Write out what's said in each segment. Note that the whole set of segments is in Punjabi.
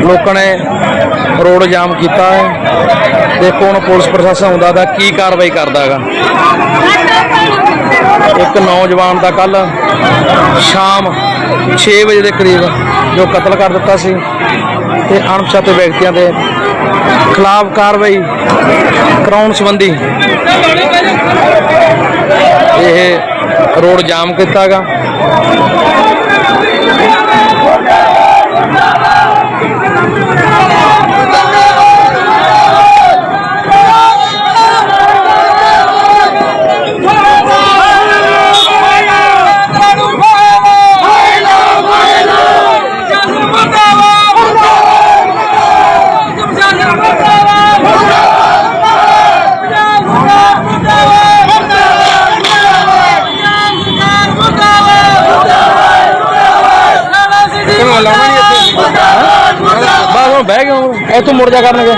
ਲੋਕਾਂ ਨੇ ਰੋਡ ਜਾਮ ਕੀਤਾ ਹੈ ਦੇਖੋ ਹੁਣ ਪੁਲਿਸ ਪ੍ਰਸ਼ਾਸਨ ਆਉਂਦਾ ਦਾ ਕੀ ਕਾਰਵਾਈ ਕਰਦਾ ਹੈਗਾ। ਇੱਕ ਨੌਜਵਾਨ ਦਾ ਕੱਲ ਸ਼ਾਮ 6 ਵਜੇ ਦੇ ਕਰੀਬ ਜੋ ਕਤਲ ਕਰ ਦਿੱਤਾ ਸੀ ਤੇ ਅਣਪਛਾਤੇ ਵਿਅਕਤੀਆਂ ਦੇ ਖਿਲਾਫ ਕਾਰਵਾਈ ਕਰਾਉਣ ਸੰਬੰਧੀ ਇਹ ਰੋਡ ਜਾਮ ਕੀਤਾ ਗਾ ਕਿਵੇਂ ਲਾਉਣਾ ਨਹੀਂ ਇੱਥੇ ਬਸ ਇੱਥੋਂ ਮੁੜ ਜਾ ਕਰਨਗੇ।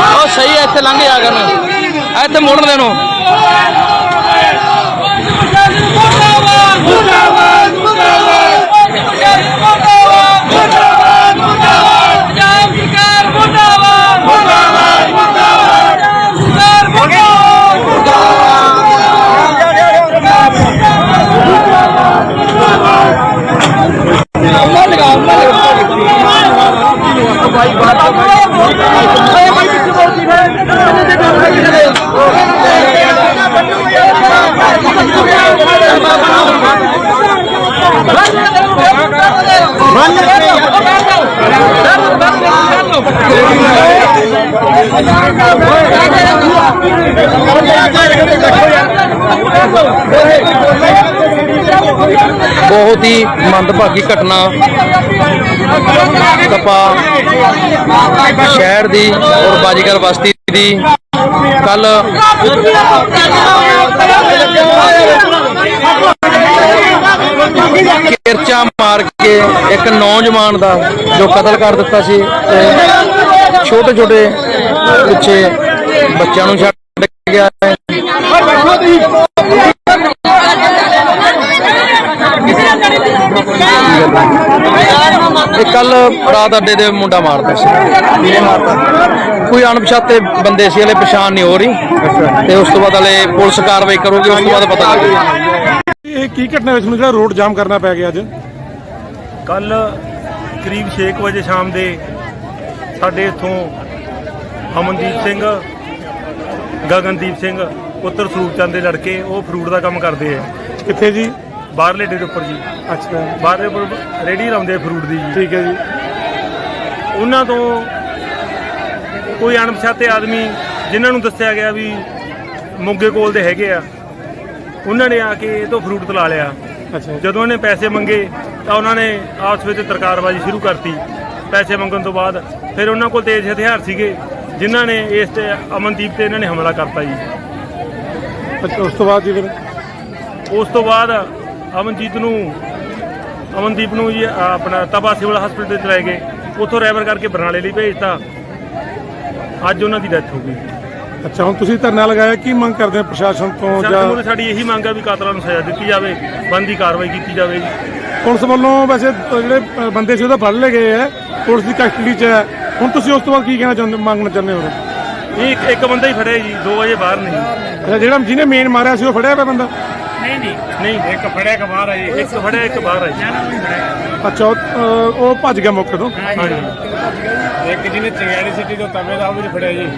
ਉਹ ਸਹੀ ਹੈ, ਇੱਥੇ ਲੰਘ ਜਾ ਕਰਨ। ਇੱਥੇ ਮੁੜਨ ਦੇ ਨੂੰ Hey, hey, hey. ਬਹੁਤ ਹੀ ਮੰਦਭਾਗੀ ਘਟਨਾ ਕਪਾ ਸ਼ਹਿਰ ਦੀ ਔਰ ਬਾਜੀਗਰ ਬਸਤੀ ਦੀ। ਕੱਲ ਕਿਰਚਾ ਮਾਰ ਕੇ ਇੱਕ ਨੌਜਵਾਨ ਦਾ ਜੋ ਕਤਲ ਕਰ ਦਿੱਤਾ ਸੀ ਤੇ ਛੋਟੇ ਛੋਟੇ ਪਿੱਛੇ ਬੱਚਿਆਂ ਨੂੰ ਛੱਡ ਗਿਆ ਹੈ। ਕੱਲ ਰਾਤ ਅੱਡੇ ਦੇ ਮੁੰਡਾ ਮਾਰਦਾ ਸੀ। ਕਿਹਨੇ ਮਾਰਦਾ ਕੋਈ ਅਣਪਛਾਤੇ ਬੰਦੇ ਸੀ ਹਲੇ ਪਛਾਣ ਨਹੀਂ ਹੋ ਰਹੀ। ਤੇ ਉਸ ਤੋਂ ਬਾਅਦ ਹਲੇ ਪੁਲਿਸ ਕਾਰਵਾਈ ਕਰੂਗੀ ਉਸ ਤੋਂ ਬਾਅਦ ਪਤਾ ਲੱਗੇਗਾ ਇਹ ਕੀ ਘਟਨਾ ਵਿੱਚ ਨੂੰ ਜਿਹੜਾ ਰੋਡ ਜਾਮ ਕਰਨਾ ਪੈ ਗਿਆ ਅੱਜ। ਕੱਲ ਕਰੀਬ 6 ਵਜੇ ਸ਼ਾਮ ਦੇ ਸਾਡੇ ਇਥੋਂ ਅਮਨਦੀਪ ਸਿੰਘ ਗਗਨਦੀਪ ਸਿੰਘ ਪੁੱਤਰ ਸਰੂਪਚੰਦ ਦੇ ਲੜਕੇ ਉਹ ਫਰੂਟ ਦਾ ਕੰਮ ਕਰਦੇ ਆ। ਕਿੱਥੇ ਜੀ? ਬਾਹਰਲੇ ਡੇ ਦੇ ਉੱਪਰ ਜੀ। ਅੱਛਾ। ਬਾਹਰਲੇ ਉੱਪਰ ਰੇੜੀ ਲਾਉਂਦੇ ਫਰੂਟ ਦੀ ਜੀ। ਠੀਕ ਹੈ ਜੀ। ਉਹਨਾਂ ਤੋਂ ਕੋਈ ਅਣਪਛਾਤੇ ਆਦਮੀ ਜਿਨ੍ਹਾਂ ਨੂੰ ਦੱਸਿਆ ਗਿਆ ਵੀ ਮੋਗੇ ਕੋਲ ਦੇ ਹੈਗੇ ਆ ਉਹਨਾਂ ਨੇ ਆ ਕੇ ਇਹ ਤੋਂ ਫਰੂਟ ਤਲਾ ਲਿਆ। ਅੱਛਾ। ਜਦੋਂ ਇਹਨੇ ਪੈਸੇ ਮੰਗੇ ਤਾਂ ਉਹਨਾਂ ਨੇ ਆਪਸ ਵਿੱਚ ਤਰਕਾਰਬਾਜ਼ੀ ਸ਼ੁਰੂ ਕਰਤੀ। ਪੈਸੇ ਮੰਗਣ ਤੋਂ ਬਾਅਦ ਫਿਰ ਉਹਨਾਂ ਕੋਲ ਤੇਜ਼ ਹਥਿਆਰ ਸੀਗੇ ਜਿਨ੍ਹਾਂ ਨੇ ਇਸ ਤੇ ਅਮਨਦੀਪ ਤੇ ਇਹਨਾਂ ਨੇ ਹਮਲਾ ਕਰਤਾ ਜੀ। ਅੱਛਾ ਉਸ ਤੋਂ ਬਾਅਦ ਜੀ ਫਿਰ? ਉਸ ਤੋਂ ਬਾਅਦ ਅਮਨਜੀਤ ਨੂੰ ਅਮਨਦੀਪ ਨੂੰ ਜੀ ਆ ਆਪਣਾ ਤਬਾ ਸਿਵਲ ਹਸਪੀਟਲ ਤੇ ਚਲਾਏ ਗਏ। ਉੱਥੋਂ ਰੈਫਰ ਕਰਕੇ ਬਰਨਾਲੇ ਲਈ ਭੇਜਤਾ। ਅੱਜ ਉਹਨਾਂ ਦੀ ਡੈਥ ਹੋ ਗਈ। ਅੱਛਾ ਹੁਣ ਤੁਸੀਂ ਧਰਨਾ ਲਗਾਇਆ ਕੀ ਮੰਗ ਕਰਦੇ ਹੋ ਪ੍ਰਸ਼ਾਸਨ ਤੋਂ ਜਾਂ ਮੂਹਰੇ ਸਾਡੀ ਇਹੀ ਮੰਗ ਆ ਵੀ ਕਾਤਲਾਂ ਨੂੰ ਸਜ਼ਾ ਦਿੱਤੀ ਜਾਵੇ ਬੰਦੀ ਕਾਰਵਾਈ ਕੀਤੀ ਜਾਵੇ ਜੀ। ਪੁਲਿਸ ਵੱਲੋਂ ਵੈਸੇ ਜਿਹੜੇ ਬੰਦੇ ਸੀ ਉਹਦਾ ਫੜ ਲਏ ਗਏ ਹੈ। ਪੁਲਿਸ ਦੀ ਕਸਟਡੀ 'ਚ ਹੈ। ਹੁਣ ਤੁਸੀਂ ਉਸ ਤੋਂ ਬਾਅਦ ਕੀ ਕਹਿਣਾ ਚਾਹੁੰਦੇ ਮੰਗਣਾ ਚਾਹੁੰਦੇ ਹੋ? ਇਹ ਇੱਕ- ਇੱਕ ਬੰਦਾ ਹੀ ਫੜਿਆ ਜੀ 2 ਵਜੇ ਬਾਹਰ ਨਹੀਂ। ਅੱਛਾ ਜਿਹੜਾ ਜਿਹਨੇ ਮੇਨ ਮਾਰਿਆ ਸੀ ਉਹ ਫੜਿਆ ਪਿਆ ਬੰਦਾ? ਨਹੀਂ ਇੱਕ ਫੜਿਆ ਇੱਕ ਬਾਹਰ ਆਈ। ਇੱਕ ਫੜਿਆ ਇੱਕ ਬਾਹਰ ਆਈ। ਅੱਛਾ ਉਹ, ਉਹ ਭੱਜ ਗਿਆ ਮੌਕੇ ਤੋਂ? ਹਾਂਜੀ। ਇੱਕ ਜਿਹਨੇ ਚੰਗਿਆੜੀ ਸਿਟੀ ਤੋਂ ਤਵੇ ਦਾ ਉਹ ਵੀ ਫੜਿਆ ਜੀ।